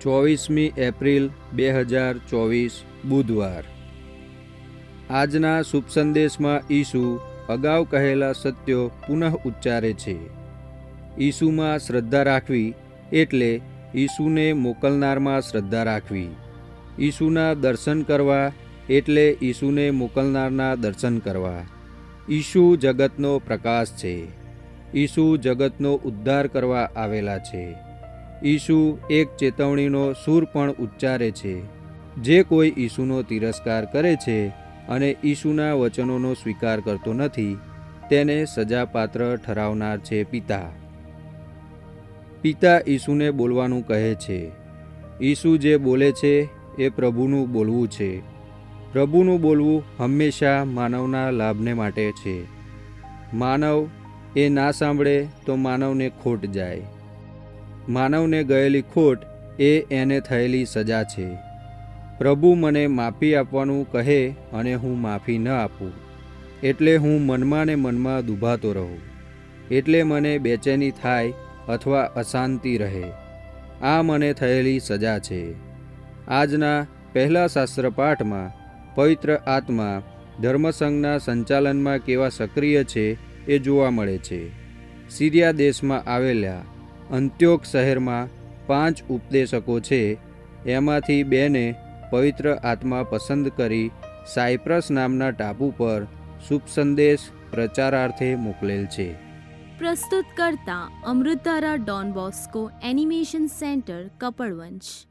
ચોવીસમી April બે હજાર ચોવીસ, બુધવાર. આજના શુભ સંદેશમાં ઈસુ અગાઉ કહેલા સત્યો પુનઃ ઉચ્ચારે છે. ઈસુમાં શ્રદ્ધા રાખવી એટલે ઈસુને મોકલનારમાં શ્રદ્ધા રાખવી. ઈસુના દર્શન કરવા એટલે ઈસુને મોકલનારના દર્શન કરવા. ઈસુ જગતનો પ્રકાશ છે. ઈસુ જગતનો ઉદ્ધાર કરવા આવેલા છે. ઈસુ એક ચેતવણીનો સૂર પણ ઉચ્ચારે છે. જે કોઈ ઈસુનો તિરસ્કાર કરે છે અને ઈસુના વચનોનો સ્વીકાર કરતો નથી, તેને સજાપાત્ર ઠરાવનાર છે પિતા. પિતા ઈસુને બોલવાનું કહે છે. ઈસુ જે બોલે છે એ પ્રભુનું બોલવું છે. પ્રભુનું બોલવું હંમેશા માનવના લાભને માટે છે. માનવ એ ના સાંભળે તો માનવને ખોટ જાય. માનવને ગયેલી ખોટ એ એને થયેલી સજા છે. પ્રભુ મને માફી આપવાનું કહે અને હું માફી ન આપું. એટલે હું મનમાં ને મનમાં દુભાતો રહું. એટલે મને બેચેની થાય અથવા અશાંતિ રહે. આ મને થયેલી સજા છે. આજના પહેલા શાસ્ત્ર પાઠમાં પવિત્ર આત્મા ધર્મસંઘના સંચાલનમાં કેવા સક્રિય છે એ જોવા મળે છે. સિરિયા દેશમાં આવેલા અંત્યોક શહેરમાં પાંચ ઉપદેશકો છે. એમાંથી બેને પવિત્ર આત્મા પસંદ કરી સાયપ્રસ નામના ટાપુ પર શુભ સંદેશ પ્રચારાર્થે મોકલેલ છે. પ્રસ્તુત કરતા Amritdhara Don Bosco animation centre, Kapadvanj.